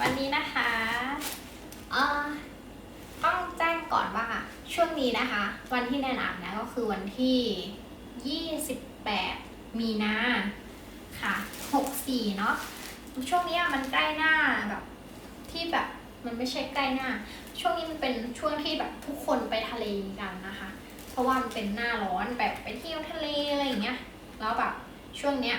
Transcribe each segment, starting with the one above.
วันนี้นะคะเอ่อต้องแจ้งก่อนว่าช่วงนี้นะคะ วันที่แนะนำนะก็คือวันที่ 28 มีนาค่ะ 64 เนาะช่วงนี้มันใกล้หน้าแบบที่แบบมันไม่ใช่ใกล้หน้า ช่วงนี้มันเป็นช่วงที่แบบทุกคนไปทะเลกันนะคะ เพราะว่ามันเป็นหน้าร้อนแบบไปเที่ยวทะเลอะไรอย่างเงี้ยแล้วแบบช่วงเนี้ย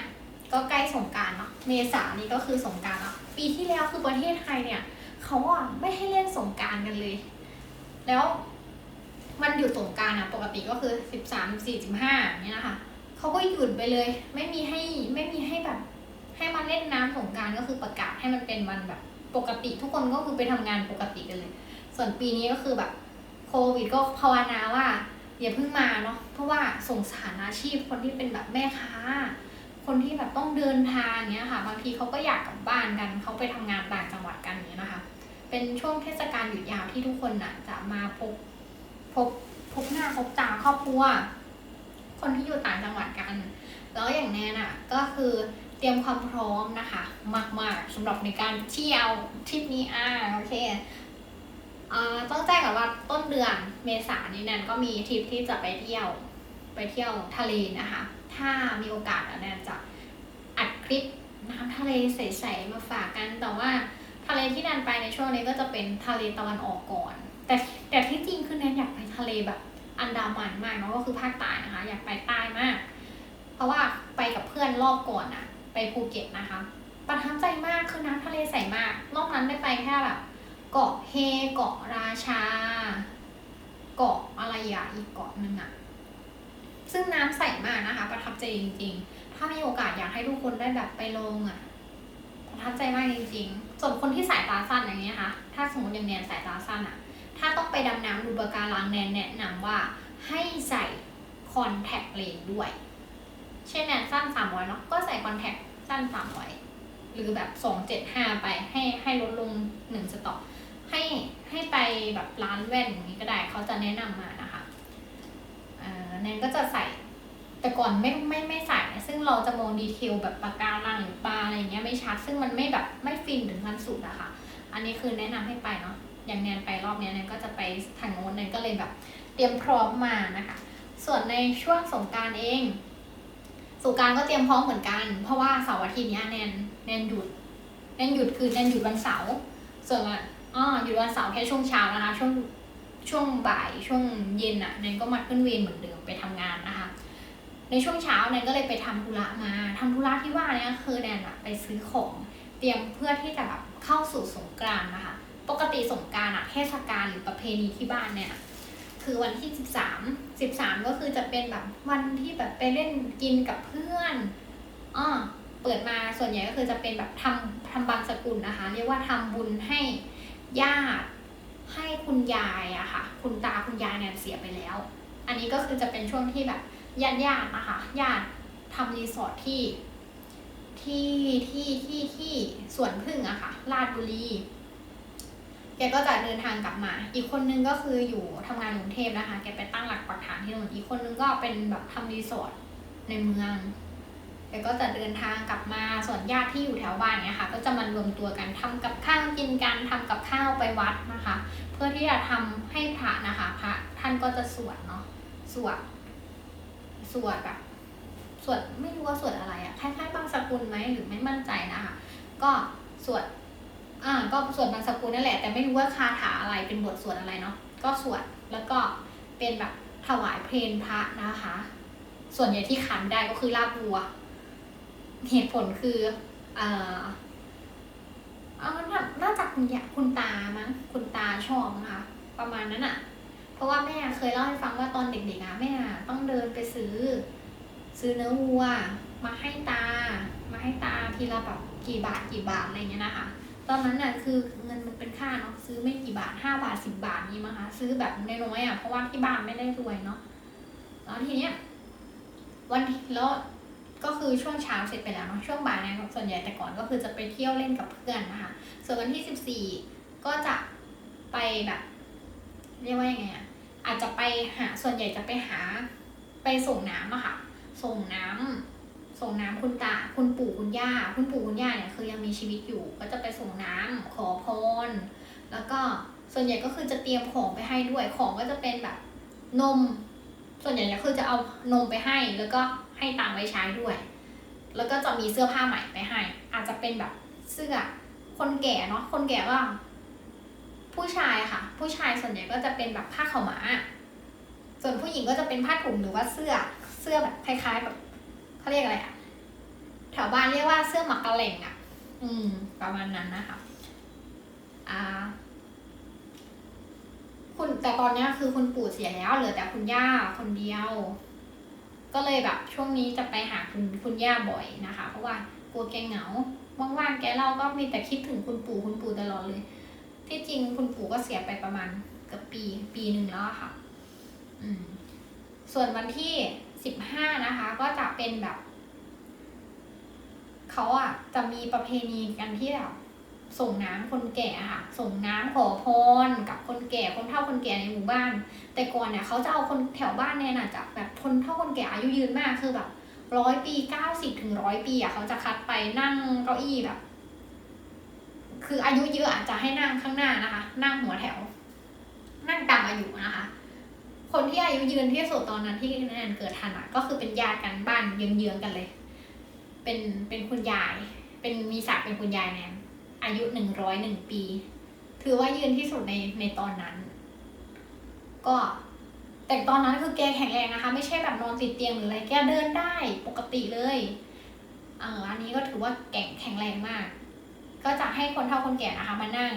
ก็ใกล้สงการเนาะเมษานี่ก็คือสงการแล้ว ปีที่แล้วคือประเทศไทยเนี่ยเขาอะไม่ให้เล่นสงการกันเลย แล้วมันหยุดสงการอะปกติก็คือสิบสามสี่สิบห้าเนี่ยนะคะเขาก็หยุดไปเลย ไม่มีให้ไม่มีให้แบบ ให้มาเล่นน้ำสงการก็คือประกาศให้มันเป็นวันแบบปกติ ทุกคนก็คือไปทำงานปกติกันเลย ส่วนปีนี้ก็คือแบบโควิดก็ภาวนาว่าอย่าเพิ่งมาเนาะเพราะว่าสงสารอาชีพคนที่เป็นแบบแม่ค้า คนที่แบบต้องเดินทางเนี้ยค่ะบางทีเขาก็อยากกลับบ้านกันเขาไปทำงานต่างจังหวัดกันเนี้ยนะคะ เป็นช่วงเทศกาลหยุดยาวที่ทุกคนน่ะจะมาพบพบพบหน้าพบตาครอบครัว คนที่อยู่ต่างจังหวัดกัน แล้วอย่างแน่น่ะก็คือเตรียมความพร้อมนะคะ มากๆสำหรับในการเที่ยวทริปนี้อ่าโอเคต้องแจ้งก่อนว่าต้นเดือนเมษายนนี้แนนก็มีทริปที่จะไปเที่ยว ไปเที่ยวทะเลนะคะ ถ้ามีโอกาสแนนจะอัดคลิปน้ำทะเลใสๆมาฝากกัน แต่ว่าทะเลที่แนนไปในช่วงนี้ก็จะเป็นทะเลตะวันออกก่อน แต่แต่ที่จริงคือแนนอยากไปทะเลแบบอันดามันมากเนาะก็คือภาคใต้นะคะ อยากไปใต้มาก เพราะว่าไปกับเพื่อนรอบก่อนอะไปภูเก็ตนะคะ ประทับใจมากคือน้ำทะเลใสมากนอกนั้นได้ไปแค่แบบเกาะเฮเกาะราชา เกาะอะไรอะอีกเกาะหนึ่งอะ ซึ่งน้ำใสมากนะคะ ประทับใจจริง ๆ ถ้ามีโอกาสอยากให้ทุกคนได้แบบไปลงอะ ประทับใจมากจริง ๆ ส่วนคนที่สายตาสั้นอย่างเงี้ยค่ะ ถ้าสมมติอย่างแนนสายตาสั้นอะ ถ้าต้องไปดำน้ำดูปะการังแนนแนะนำว่าให้ใส่คอนแทคเลนส์ด้วย เช่นแนนสั้นสามร้อยเนาะ ก็ใส่คอนแทคสั้นสามร้อยหรือแบบสองเจ็ดห้าไปให้ให้ลดลงหนึ่งสต็อกให้ให้ไปแบบร้านแว่นอย่างนี้ก็ได้ เขาจะแนะนำมา แนนก็จะใส่ แต่ก่อนไม่ไม่ไม่ใส่นะซึ่งเราจะมองดีเทลแบบปากการังหรือปลาอะไรเงี้ยไม่ชัด ซึ่งมันไม่แบบไม่ฟินถึงขั้นสุดอะค่ะ อันนี้คือแนะนำให้ไปเนาะ อย่างแนนไปรอบเนี้ยแนนก็จะไปทางโน้นแนนก็เลยแบบเตรียมพร้อมมานะคะ ส่วนในช่วงสงการเองสงการก็เตรียมพร้อมเหมือนกัน เพราะว่าเสาร์อาทิตย์เนี้ยแนนแนนหยุดแนนหยุดคือแนนหยุดวันเสาร์ ส่วนอ๋อหยุดวันเสาร์แค่ช่วงเช้านะคะ ช่วง ช่วงบ่ายช่วงเย็นอะ่ะแนนก็มาขึ้นเวรเหมือนเดิมไปทำงานนะคะ ในช่วงเช้าแนนก็เลยไปทำธุระมาทำธุระที่ว่าเนี่ยคือแนนอะไปซื้อของเตรียมเพื่อที่จะแบบเข้าสู่สงกรานต์นะคะ ปกติสงกรารอะเทศกาลหรือประเพณีที่บ้านเนี่ยคือวันที่ 13 13 ก็คือจะเป็นแบบวันที่แบบไปเล่นกินกับเพื่อนอ้อเปิดมาส่วนใหญ่ก็คือจะเป็นแบบทำทำบางสกุลนะคะ เรียกว่าทำบุญให้ญาติ ให้คุณยายอะค่ะ คุณตาคุณยายเนี่ยเสียไปแล้ว อันนี้ก็คือจะเป็นช่วงที่แบบญาติญาติๆนะคะญาติทำรีสอร์ทที่ที่ที่ที่ที่สวนพึ่งอะค่ะลาดบุรีแกก็จะเดินทางกลับมา อีกคนนึงก็คืออยู่ทำงานกรุงเทพนะคะ แกไปตั้งหลักปักฐานที่นู่นอีกคนนึงก็เป็นแบบทำรีสอร์ทในเมือง แกก็จะเดินทางกลับมาส่วนญาติที่อยู่แถวบ้านเนี่ยค่ะ ก็จะมารวมตัวกันทำกับข้าวกินกันทำกับข้าวไปวัดนะคะ เพื่อที่จะทำให้พระนะคะพระท่านก็จะสวดเนาะสวดสวดแบบสวดไม่รู้ว่าสวดอะไรอะคล้ายๆบางสกุลไหมหรือไม่มั่นใจนะคะก็สวดอ่าก็สวดบางสกุลนั่นแหละ แต่ไม่รู้ว่าคาถาอะไรเป็นบทสวดอะไรเนาะก็สวดแล้วก็เป็นแบบถวายเพลงพระนะคะ ส่วนใหญ่ที่ขันได้ก็คือลาบวัว เหตุผลคือเออเอาน่าน่าจะคุณยาคุณตามั้งคุณตาชอบนะคะประมาณนั้นอะเพราะว่าแม่เคยเล่าให้ฟังว่าตอนเด็กๆอะแม่ต้องเดินไปซื้อ ซื้อเนื้อวัว มาให้ตา มาให้ตาทีละแบบกี่บาทกี่บาทอะไรเงี้ยนะคะตอนนั้นน่ะคือเงินมันเป็นค่าเนาะซื้อไม่กี่บาทห้าบาทสิบบาทนี่มั้งคะซื้อแบบน้อยๆอะเพราะว่าที่บ้านไม่ได้รวยเนาะแล้วทีเนี้ยวันที่แล้ว ก็คือช่วงเช้าเสร็จไปแล้วเนาะช่วงบ่ายเนี่ยส่วนใหญ่แต่ก่อนก็คือจะไปเที่ยวเล่นกับเพื่อนนะคะ ส่วนวันที่สิบสี่ก็จะไปแบบเรียกว่ายังไงอะอาจจะไปหาส่วนใหญ่จะไปหาไปส่งน้ำอะค่ะ ส่งน้ำส่งน้ำคุณตาคุณปู่คุณย่า คุณปู่คุณย่าเนี่ยคือยังมีชีวิตอยู่ ก็จะไปส่งน้ำขอพร แล้วก็ส่วนใหญ่ก็คือจะเตรียมของไปให้ด้วยของก็จะเป็นแบบนม ส่วนใหญ่เนี่ยคือจะเอานมไปให้แล้วก็ ให้ตังไว้ใช้ด้วย แล้วก็จะมีเสื้อผ้าใหม่ไปให้ อาจจะเป็นแบบเสื้อคนแก่เนาะคนแก่ก็ผู้ชายค่ะ ผู้ชายส่วนใหญ่ก็จะเป็นแบบผ้าขาวม้าส่วนผู้หญิงก็จะเป็นผ้าถุงหรือว่าเสื้อเสื้อแบบคล้ายๆแบบเขาเรียกอะไรอะแถวบ้านเรียกว่าเสื้อหมักกะเหล่งอะอืม ประมาณนั้นนะคะอ่าคุณแต่ตอนเนี้ยคือคุณปู่เสียแล้วเหลือแต่คุณย่าคนเดียว ก็เลยแบบช่วงนี้จะไปหาคุณคุณย่าบ่อยนะคะ เพราะว่ากลัวแกเหงาว่างๆแกเราก็มีแต่คิดถึงคุณปู่คุณปู่ตลอดเลย ที่จริงคุณปู่ก็เสียไปประมาณเกือบปีปีหนึ่งแล้วค่ะ อืม ส่วนวันที่สิบห้านะคะ ก็จะเป็นแบบเขาอะจะมีประเพณีกันที่แบบ ส่งน้ำคนแก่ค่ะ ส่งน้ำขอพรกับคนแก่คนเฒ่าคนแก่ในหมู่บ้าน แต่ก่อนเนี่ยเขาจะเอาคนแถวบ้านเนี่ยน่ะจะแบบคนเฒ่าคนแก่อายุยืนมากคือแบบร้อยปีเก้าสิบถึงร้อยปีอะเขาจะคัดไปนั่งเก้าอี้แบบ คืออายุเยอะอาจจะให้นั่งข้างหน้านะคะ นั่งหัวแถว นั่งตามอายุนะคะคนที่อายุยืนที่สุดตอนนั้นที่แนนเกิดทันอะ ก็คือเป็นญาติกันบ้านเยื้องๆกันเลย เป็นเป็นคุณยาย เป็นมีศักดิ์เป็นคุณยายแนน อายุหนึ่งร้อยหนึ่งปี ถือว่ายืนที่สุดในในตอนนั้น ก็แต่ตอนนั้นคือแกแข็งแรงนะคะ ไม่ใช่แบบนอนติดเตียงหรืออะไรแกเดินได้ปกติเลยเอออันนี้ก็ถือว่าแก่งแข็งแรงมาก ก็จะให้คนเฒ่าคนแก่นะคะ มานั่ง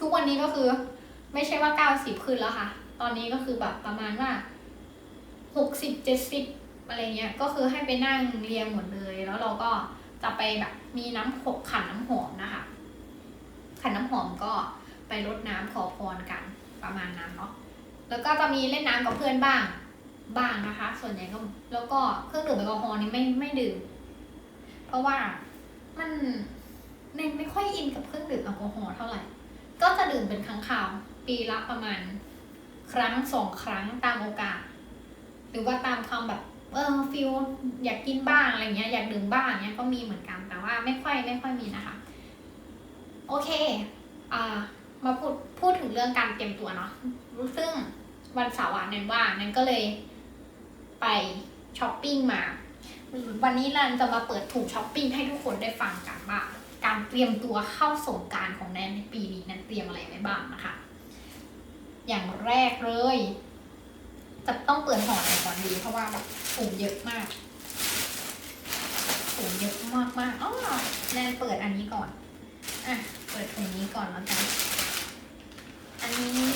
ทุกวันนี้ก็คือ ไม่ใช่ว่าเก้าสิบขึ้นแล้วค่ะ ตอนนี้ก็คือแบบประมาณว่าหกสิบเจ็ดสิบอะไรเงี้ยก็คือให้ไปนั่งเรียงหมดเลย แล้วเราก็ จะไปแบบมีน้ำหกขันน้ำหอมนะคะ ขันน้ำหอมก็ไปรดน้ำขอพรกันประมาณนั้นเนาะแล้วก็จะมีเล่นน้ำกับเพื่อนบ้างบ้างนะคะ ส่วนใหญ่ก็แล้วก็เครื่องดื่มแอลกอฮอล์นี่ไม่ไม่ดื่ม เพราะว่ามันเนนไม่ค่อยอินกับเครื่องดื่มแอลกอฮอล์เท่าไหร่ ก็จะดื่มเป็นครั้งคราว ปีละประมาณ ครั้งสองครั้งตามโอกาส หรือว่าตามความแบบ เออฟิลอยากกินบ้างอะไรเงี้ยอยากดื่มบ้างเนี้ยก็มีเหมือนกันแต่ว่าไม่ค่อยไม่ค่อยมีนะคะ โอเคอ่ามาพูดพูดถึงเรื่องการเตรียมตัวเนาะซึ่งวันเสาร์อะแนนว่าแนนก็เลยไปช้อปปิ้งมา วันนี้แนนจะมาเปิดถุงช้อปปิ้งให้ทุกคนได้ฟังกันว่าการเตรียมตัวเข้าสงการของแนนในปีนี้แนนเตรียมอะไรไว้บ้างนะคะ อย่างแรกเลย จะต้องเปิดห่อไหนก่อนดี เพราะว่าแบบถุงเยอะมากถุงเยอะมากมากอ๋อแนนเปิดอันนี้ก่อน อะ เปิดถุงนี้ก่อนแล้วกัน อันนี้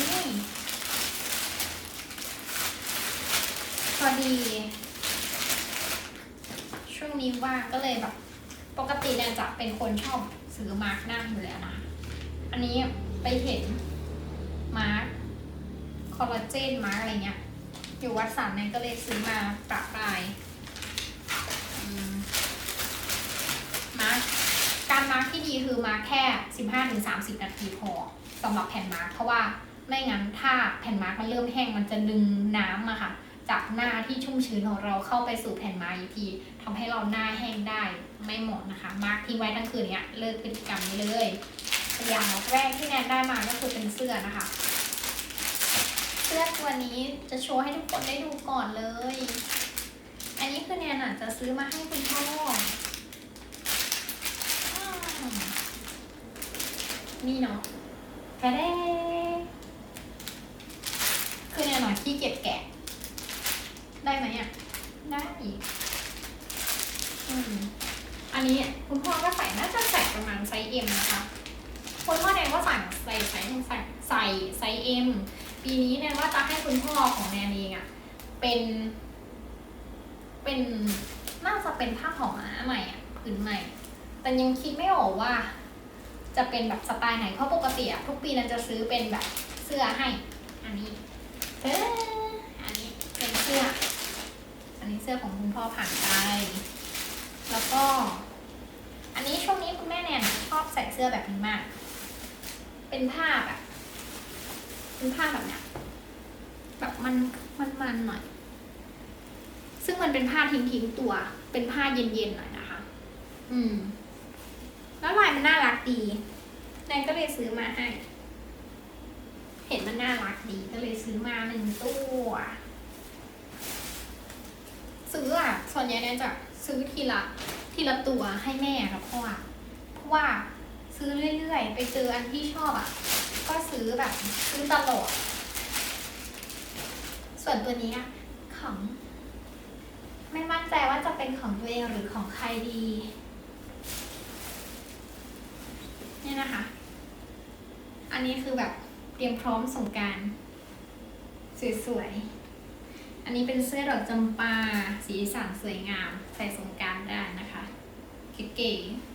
พอดี ช่วงนี้ว่างก็เลยแบบ ปกติเนี่ยจะเป็นคนชอบซื้อมาร์กหน้าอยู่แล้วนะ อันนี้ไปเห็นมาร์กคอลลาเจนมาร์กอะไรเงี้ย อยู่วัดสันเนี่ยก็เลยซื้อมาประปรายมมาร์กการมาร์กที่ดีคือมาร์กแค่ 15-30 นาทีพอสำหรับแผ่นมาร์กเพราะว่าไม่งั้นถ้าแผ่นมาร์กมันเริ่มแห้งมันจะดึงน้ำอะค่ะ จากหน้าที่ชุ่มชื้นของเราเข้าไปสู่แผ่นมาร์กอีกทีทำให้เราหน้าแห้งได้ไม่เหมาะนะคะ มาร์กทิ้งไว้ทั้งคืนเนี้ยเลิกพฤติกรรมนี้เลยอย่างแรกที่แนนได้มาก็คือเป็นเสื้อนะคะ เสื้อตัวนี้จะโชว์ให้ทุกคนได้ดูก่อนเลย อันนี้คือแนนอาจจะซื้อมาให้คุณพ่ออืมนี่เนาะแค่ได้คือแนนหน่อยขี้เกียจแกะ ได้ไหมอะ ได้อีกอืมอันนี้คุณพ่อก็ใส่น่าจะใส่ประมาณไซส์เอ็มนะคะคุณพ่อแนนก็ใส่งใส่ใส่ใส่ใส่ไซส์เอ็ม ปีนี้แนนว่าจะให้คุณพ่อของแนนเองอะเป็น เป็นน่าจะเป็นผ้าห่อม้าใหม่อะผืนใหม่ แต่ยังคิดไม่ออกว่า จะเป็นแบบสไตล์ไหนเพราะปกติอะทุกปีแนนจะซื้อเป็นแบบเสื้อให้ อันนี้เอออันนี้เป็นเสื้อ อันนี้เสื้อของคุณพ่อผ่านไปแล้วก็ อันนี้ช่วงนี้คุณแม่แนนชอบใส่เสื้อแบบนี้มาก เป็นผ้าแบบ เป็นผ้าแบบเนี้ยแบบมันมันมันหน่อย ซึ่งมันเป็นผ้าทิ้งทิ้งๆตัว เป็นผ้าเย็นๆหน่อยนะคะ อืม แล้วลายมันน่ารักดีแนนก็เลยซื้อมาให้ เห็นมันน่ารักดีก็เลยซื้อมาหนึ่งตัวซื้ออะ ส่วนใหญ่แนนจะซื้อทีละทีละตัวให้แม่กับพ่ออะเพราะว่าซื้อเรื่อยๆ ไปเจออันที่ชอบอะ ก็ซื้อแบบซื้อตลอด ส่วนตัวนี้อะของ ไม่มั่นใจว่าจะเป็นของตัวเองหรือของใครดี เนี่ยนะคะ อันนี้คือแบบเตรียมพร้อมสงการสวยๆ อันนี้เป็นเสื้อดอกจำปา สีสันสวยงาม ใส่สงการได้นะคะเก๋ๆ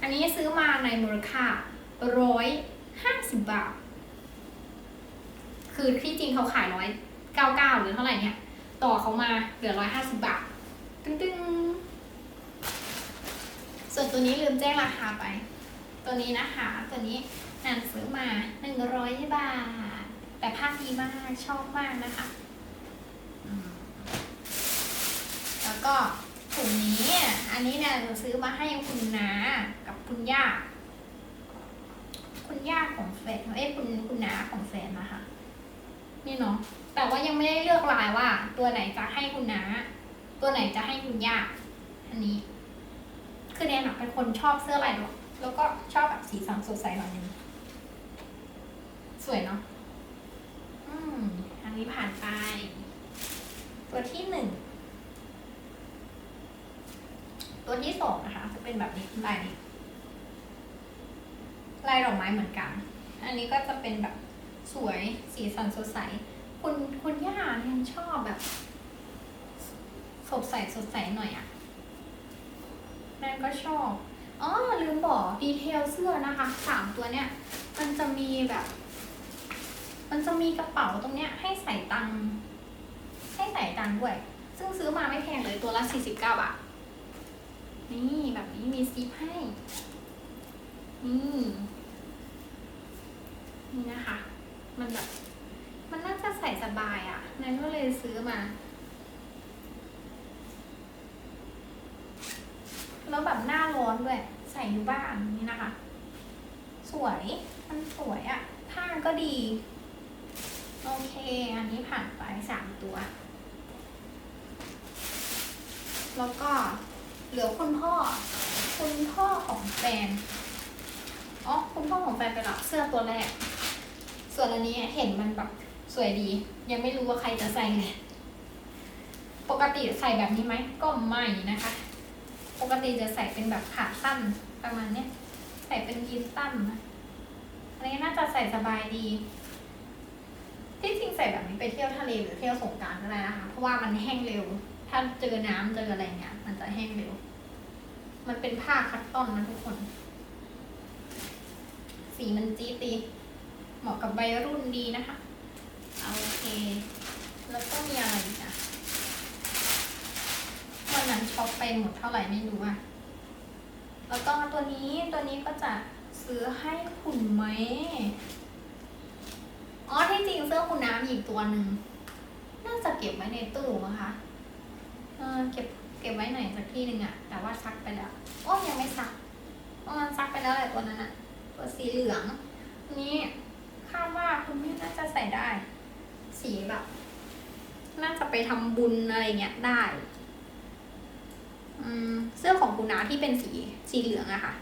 อันนี้ซื้อมาในมูลค่า ร้อยห้าสิบบาท คือที่จริงเขาขายร้อยเก้าเก้าหรือเท่าไหร่เนี่ย ต่อเขามาเหลือร้อยห้าสิบบาท ตึ้งตึ้งส่วนตัวนี้ลืมแจ้งราคาไป ตัวนี้นะคะ ตัวนี้นานซื้อมาหนึ่งร้อยบาท แต่ผ้าดีมากชอบมากนะคะ แล้วก็ถุงนี้ อันนี้เนี่ยหนูซื้อมาให้คุณนากับคุณย่า คุณย่าของแฟนเอ้ยคุณคุณน้าของแฟนนะคะนี่เนาะแต่ว่ายังไม่ได้เลือกลายว่า ตัวไหนจะให้คุณน้าตัวไหนจะให้คุณย่าอันนี้ คือเนี่ยนะเป็นคนชอบเสื้อลายดอกแล้วก็ชอบแบบสีสันสดใสหน่อยนึงสวยเนาะอืมอันนี้ผ่านไป ตัวที่หนึ่งตัวที่สองนะคะ จะเป็นแบบนี้ลายนี้ ลายดอกไม้เหมือนกัน อันนี้ก็จะเป็นแบบสวยสีสันสดใส คุณคุณย่ายังชอบแบบสดใสสดใสหน่อยอะ่ะแม่ก็ชอบอ๋อลืมบอกดีเทลเสื้อนะคะสามตัวเนี้ยมันจะมีแบบ มันจะมีกระเป๋าตรงเนี้ยให้ใส่ตังค์ให้ใส่ตังค์ด้วย ซึ่งซื้อมาไม่แพงเลยตัวละสี่สิบเก้าบาทนี่แบบนี้มีซิปให้นี่ นี่นะคะ มันแบบ มันน่าจะใส่สบายอะ่ะนันก็เลยซื้อมา แล้วแบบหน้าร้อนด้วย ใส่อยู่บ้านนี่นะคะ สวย มันสวยอะ่ะผ้าก็ดี โอเค อันนี้ผ่านไปสามตัว แล้วก็เหลือคุณพ่อ คุณพ่อของแฟน อ๋อ คุณพ่อของแฟนไปรับเสื้อตัวแรก ส่วนอันนี้เห็นมันแบบสวยดี ยังไม่รู้ว่าใครจะใส่เลย ปกติใส่แบบนี้ไหมก็ไม่นะคะ ปกติจะใส่เป็นแบบขาสั้นประมาณเนี้ยใส่เป็นยีนสั้นนะอันนี้น่าจะใส่สบายดี ที่จริงใส่แบบนี้ไปเที่ยวทะเลหรือเที่ยวสงการก็ได้นะคะ เพราะว่ามันแห้งเร็ว ถ้าเจอน้ำเจออะไรเงี้ย มันจะแห้งเร็ว มันเป็นผ้าคัตตอนนะทุกคน สีมันจี๊ดดี เหมาะกับวัยรุ่นดีนะคะโอเคแล้วก็มีอะไรอีกอะวันนั้นช็อปไปหมดเท่าไหร่ไม่รู้อะแล้วก็ตัวนี้ตัวนี้ก็จะซื้อให้คุณไหมอ๋อที่จริงเสื้อคุณน้ำอีกตัวหนึ่งน่าจะเก็บไว้ในตู้มั้งคะเออเก็บเก็บไว้ไหนสักที่หนึ่งอะแต่ว่าซักไปแล้วโอ้ยังไม่ซักเพราะมันซักไปแล้วแหละตัวนั้นอะตัวสีเหลืองนี่ คาดว่าคุณแม่น่าจะใส่ได้ สีแบบ น่าจะไปทำบุญอะไรเงี้ยได้ อืม เสื้อของคุณน้าที่เป็นสีสีเหลืองอะค่ะ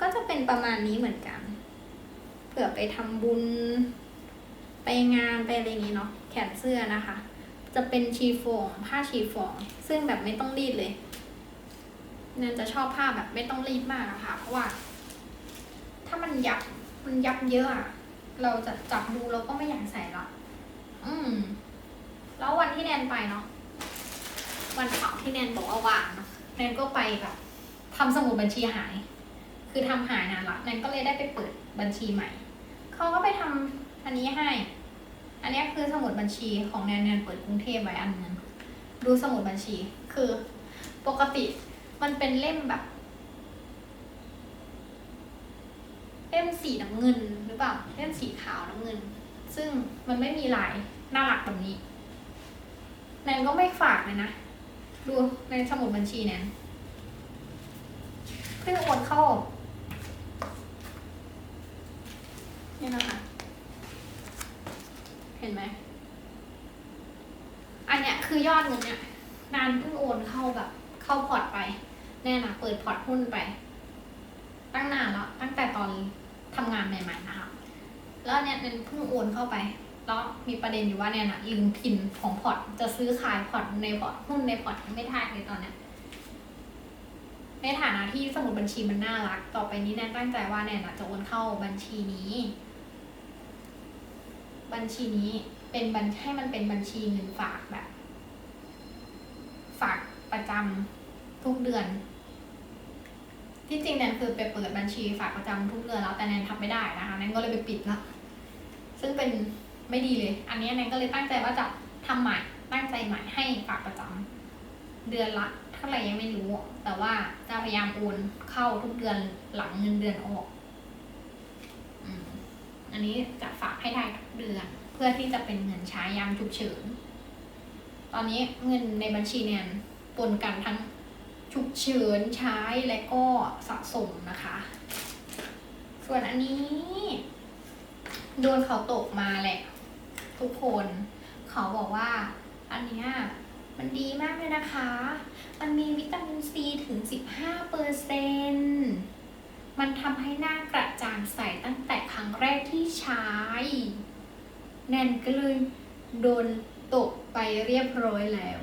ก็จะเป็นประมาณนี้เหมือนกัน เผื่อไปทำบุญ ไปงานไปอะไรอย่างงี้เนาะ แขนเสื้อนะคะ จะเป็นชีฟองผ้าชีฟอง ซึ่งแบบไม่ต้องรีดเลยแนนจะชอบผ้าแบบไม่ต้องรีดมากอะค่ะ เพราะว่า ถ้ามันยับมันยับเยอะอะ เราจะจับดูเราก็ไม่อยากใส่ละอืม แล้ววันที่แนนไปเนาะวันเสาร์ที่แนนบอกว่าว่างเนาะแนนก็ไปแบบทำสมุดบัญชีหาย คือทำหายนานละแนนก็เลยได้ไปเปิดบัญชีใหม่เขาก็ไปทำอันนี้ให้ อันนี้คือสมุดบัญชีของแนนแนนเปิดกรุงเทพไว้อันนึงดูสมุดบัญชี คือ ปกติมันเป็นเล่มแบบเล่มสีน้ำเงิน เปล่าเล่มสีขาวน้ำเงิน ซึ่งมันไม่มีลายน่ารักแบบนี้แนนก็ไม่ฝากเลยนะ ดูในสมุดบัญชีเนี่ยเพิ่งโอนเข้า นี่นะคะ เห็นไหม อันเนี้ยคือยอดเงินเนี่ยนานเพิ่งโอนเข้าแบบ เข้าพอร์ตไป แน่นะเปิดพอร์ตหุ้นไป ตั้งนานแล้ว ตั้งแต่ตอนทำงานใหม่ๆนะคะ แล้วเนี่ยเนนเพิ่งโอนเข้าไป แล้วมีประเด็นอยู่ว่าเนี่ยนะลืมพินของพอร์ตจะซื้อขายพอร์ตในพอร์ตหุ้นในพอร์ตไม่ได้เลยตอนเนี้ยในฐานะที่สมุดบัญชีมันน่ารัก ต่อไปนี้แนนตั้งใจว่าแนนะจะโอนเข้าบัญชีนี้ บัญชีนี้เป็นบัญให้มันเป็นบัญชีเงินฝากแบบ ฝากประจำทุกเดือน ที่จริงแนนคือไปเปิดบัญชีฝากประจำทุกเดือนแล้วแต่แนนทำไม่ได้นะคะแนนก็เลยไปปิดละ ซึ่งเป็นไม่ดีเลย อันนี้แนนก็เลยตั้งใจว่าจะทำใหม่ ตั้งใจใหม่ให้ฝากประจำเดือนละเท่าไหร่ยังไม่รู้ แต่ว่าจะพยายามโอนเข้าทุกเดือนหลังเงินเดือนออกอันนี้จะฝากให้ได้ทุกเดือน เพื่อที่จะเป็นเงินใช้ยามฉุกเฉิน ตอนนี้เงินในบัญชีเนี่ยปนกันทั้งฉุกเฉินใช้และก็สะสมนะคะ ส่วนอันนี้ โดนเขาตกมาแหละ ทุกคนเขาบอกว่า อันเนี้ยมันดีมากเลยนะคะ มันมีวิตามินซีถึง 15เปอร์เซนมันทำให้หน้ากระจ่างใสตั้งแต่ครั้งแรกที่ใช้ แนนก็เลยโดนตกไปเรียบร้อยแล้ว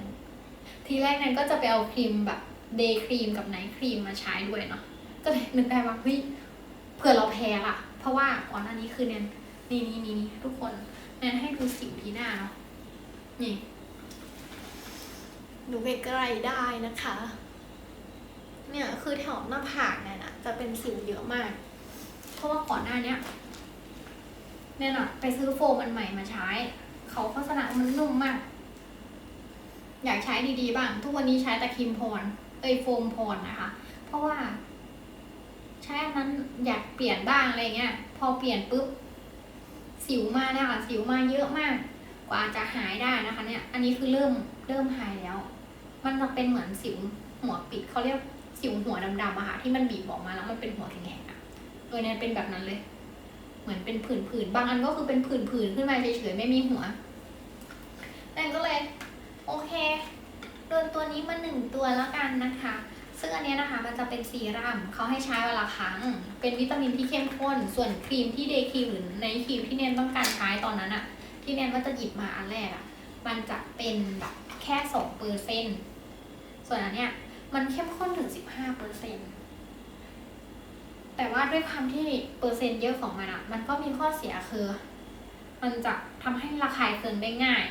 ทีแรกแนนก็จะไปเอาครีมแบบเดย์ครีมกับไนท์ครีมมาใช้ด้วยเนาะ ก็เลยนึกได้ว่าเฮ้ยเผื่อเราแพ้ละเพราะว่าก่อนหน้านี้คือแนน นี่นี่นี่นี่ทุกคนแนนให้ดูสิวที่หน้าเนาะนี่ดูใกล้ๆได้นะคะ เนี่ยคือแถวหน้าผากเนี่ยนะจะเป็นสิวเยอะมาก เพราะว่าก่อนหน้าเนี้ยเนี่ยนะไปซื้อโฟมอันใหม่มาใช้ เขาโฆษณาว่ามันนุ่มมาก อยากใช้ดีๆบ้าง ทุกวันนี้ใช้แต่ครีมพรเอ้ยโฟมพรนะคะ เพราะว่า ใช้อันนั้นอยากเปลี่ยนบ้างอะไรเงี้ย พอเปลี่ยนปุ๊บ สิวมาเนี่ยค่ะสิวมาเยอะมาก กว่าจะหายได้นะคะ เนี่ย อันนี้คือเริ่มเริ่มหายแล้ว มันจะเป็นเหมือนสิวหัวปิดเขาเรียกสิวหัวดำๆอะค่ะที่มันบีบออกมาแล้วมันเป็นหัวแข็งๆอะเออเนี่ยเป็นแบบนั้นเลย เหมือนเป็นผื่นๆบางอันก็คือเป็นผื่นๆขึ้นมาเฉยๆไม่มีหัวแนนก็เลย โอเคโดนตัวนี้มาหนึ่งตัวแล้วกันนะคะ ซึ่งอันเนี้ยนะคะมันจะเป็นซีรั่มเขาให้ใช้เวลาครั้ง เป็นวิตามินที่เข้มข้น ส่วนครีมที่เดย์ครีมหรือในครีมที่เนนต้องการใช้ตอนนั้นอะที่เนนว่าจะหยิบมาอันแรกอะมันจะเป็นแบบแค่สองเปอร์เซ็นส่วนอันเนี้ยมันเข้มข้นถึงสิบห้าเปอร์เซ็นแต่ว่าด้วยความที่เปอร์เซ็นต์เยอะของมันอะมันก็มีข้อเสียคือ มันจะทำให้ระคายเคืองได้ง่าย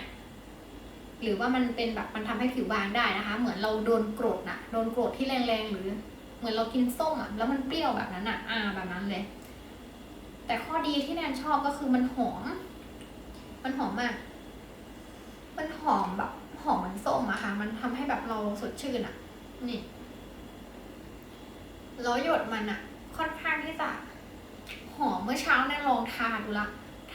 หรือว่ามันเป็นแบบมันทำให้ผิวบางได้นะคะ เหมือนเราโดนกรดน่ะ โดนกรดที่แรงๆ หรือเหมือนเรากินส้มอะ แล้วมันเปรี้ยวแบบนั้นอะ อ่าแบบนั้นเลย แต่ข้อดีที่แนนชอบก็คือมันหอม มันหอมมาก มันหอมแบบหอมเหมือนส้มอะค่ะ มันทำให้แบบเราสดชื่นอะนี่แล้วหยดมันอะ ค่อนข้างที่จะหอมเมื่อเช้าแนนลองทาดูละ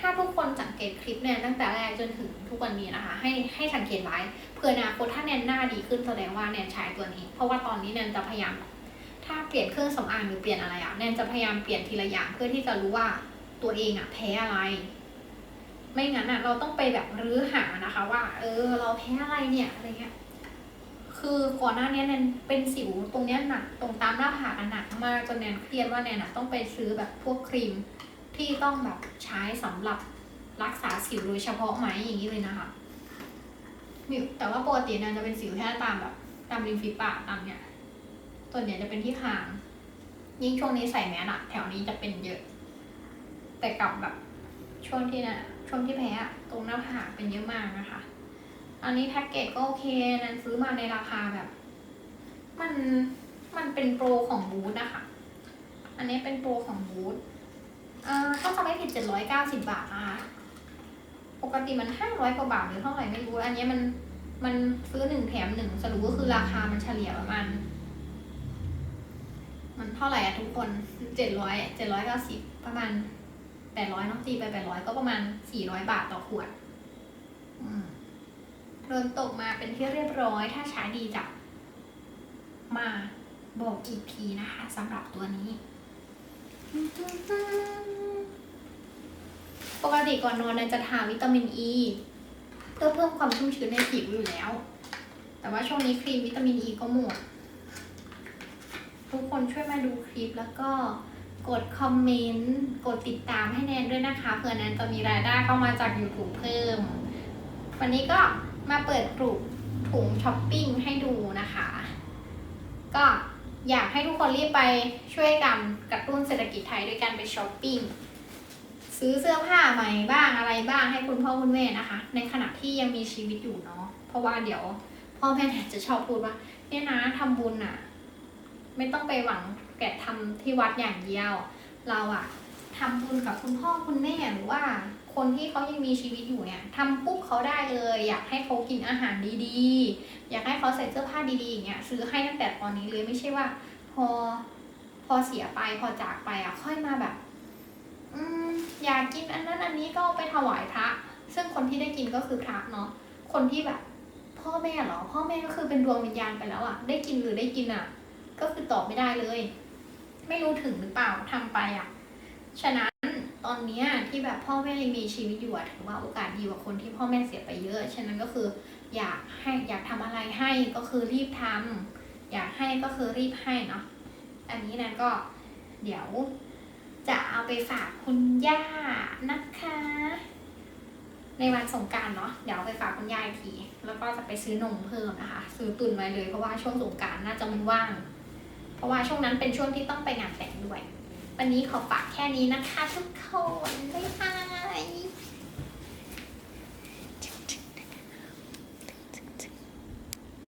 ถ้าทุกคนสังเกตคลิปแนนตั้งแต่แรกจนถึงทุกวันนี้นะคะ ให้ให้สังเกตไว้เผื่อนาคตถ้าแนนหน้าดีขึ้นแสดงว่าแนนใช้ตัวนี้ เพราะว่าตอนนี้แนนจะพยายาม ถ้าเปลี่ยนเครื่องสำอางหรือเปลี่ยนอะไรอะแนนจะพยายามเปลี่ยนทีละอย่างเพื่อที่จะรู้ว่าตัวเองอะแพ้อะไร ไม่งั้นอะเราต้องไปแบบรื้อหานะคะ ว่า เออ เราแพ้อะไรเนี่ยอะไรเงี้ยคือก่อนหน้านี้แนนเป็นสิวตรงเนี้ยหนักตรงตามหน้าผากอะหนักมากจนแนนเครียดว่าแนนอะต้องไปซื้อแบบพวกครีม ที่ต้องแบบใช้สำหรับรักษาสิวโดยเฉพาะไหมอย่างนี้เลยนะคะมีแต่ว่าปกติแนนจะเป็นสิวแค่ตามแบบตามริมฝีปากตามเนี้ยส่วนใหญ่จะเป็นที่คาง ยิ่งช่วงนี้ใส่แมสอะแถวนี้จะเป็นเยอะ แต่กลับแบบช่วงที่นะช่วงที่แพ้ตรงหน้าผากเป็นเยอะมากนะคะ อันนี้แพ็กเกจก็โอเคนันซื้อมาในราคาแบบ มันมันเป็นโปรของบูธนะคะ อันนี้เป็นโปรของบูธ ถ้าจะไม่ผิดเจ็ดร้อยเก้าสิบบาทนะคะ ปกติมันห้าร้อยกว่าบาทหรือเท่าไหร่ไม่รู้ อันนี้มันมันซื้อหนึ่งแถมหนึ่งสรุปก็คือราคามันเฉลี่ยประมาณ มันเท่าไหร่อะทุกคนเจ็ดร้อยเจ็ดร้อยเก้าสิบประมาณแปดร้อยเนาะตีไปแปดร้อยก็ประมาณสี่ร้อยบาทต่อขวดโดนตกมาเป็นที่เรียบร้อย ถ้าใช้ดีจะมาบอกอีกทีนะคะสำหรับตัวนี้ ปกติก่อนนอนเนี่ยจะทาวิตามินอ e, ีเพื่อเพิ่มความชุ่มชื้นในผิวอยู่แล้ว แต่ว่าช่วงนี้ครีมวิตามินอ e ีก็หมด ทุกคนช่วยมาดูคลิปแล้วก็กดคอมเมนต์ กดติดตามให้แนนด้วยนะคะเผื่อแนนจะมีรายได้เข้ามาจาก YouTube เพิ่ม วันนี้ก็มาเปิดกลุ่มถุงช้อปปิ้งให้ดูนะคะ ก็อยากให้ทุกคนรีบไปช่วยกันกระตุ้นเศรษฐกิจไทยด้วยการไปช้อปปิ้ง ซื้อเสื้อผ้าใหม่บ้างอะไรบ้างให้คุณพ่อคุณแม่นะคะ ในขณะที่ยังมีชีวิตอยู่เนาะเพราะว่าเดี๋ยวพ่อแม่เนี่ยจะชอบพูดว่าเนี่ยนะทำบุญอะไม่ต้องไปหวังแกะทำที่วัดอย่างเดียว เราอะทำบุญกับคุณพ่อคุณแม่หรือว่าคนที่เขายังมีชีวิตอยู่เนี่ยทำปุ๊บเขาได้เลย อยากให้เขากินอาหารดีๆ อยากให้เขาใส่เสื้อผ้าดีๆอย่างเงี้ยซื้อให้ตั้งแต่ตอนนี้เลยไม่ใช่ว่า พอพอเสียไปพอจากไปอะค่อยมาแบบ อืมอยากกินอันนั้นอันนี้ก็ไปถวายพระ ซึ่งคนที่ได้กินก็คือพระเนาะ คนที่แบบ พ่อแม่เหรอ พ่อแม่ก็คือเป็นดวงวิญญาณไปแล้วอะได้กินหรือได้กินอะก็คือตอบไม่ได้เลย ไม่รู้ถึงหรือเปล่าทำไปอะฉะนั้นตอนเนี้ยที่แบบพ่อแม่ยังมีชีวิตอยู่ถือว่าโอกาสดีกว่าคนที่พ่อแม่เสียไปเยอะ ฉะนั้นก็คืออยากให้อยากทำอะไรให้ก็คือรีบทำอยากให้ก็คือรีบให้เนาะอันนี้นะก็เดี๋ยว จะเอาไปฝากคุณย่านะคะ ในวันสงการเนาะเดี๋ยวไปฝากคุณย่าอีกที แล้วก็จะไปซื้อนมเพิ่มนะคะ ซื้อตุนไว้เลยเพราะว่าช่วงสงการน่าจะมันว่าง เพราะว่าช่วงนั้นเป็นช่วงที่ต้องไปงานแต่งด้วย วันนี้ขอฝากแค่นี้นะคะ ทุกคนบ๊ายบาย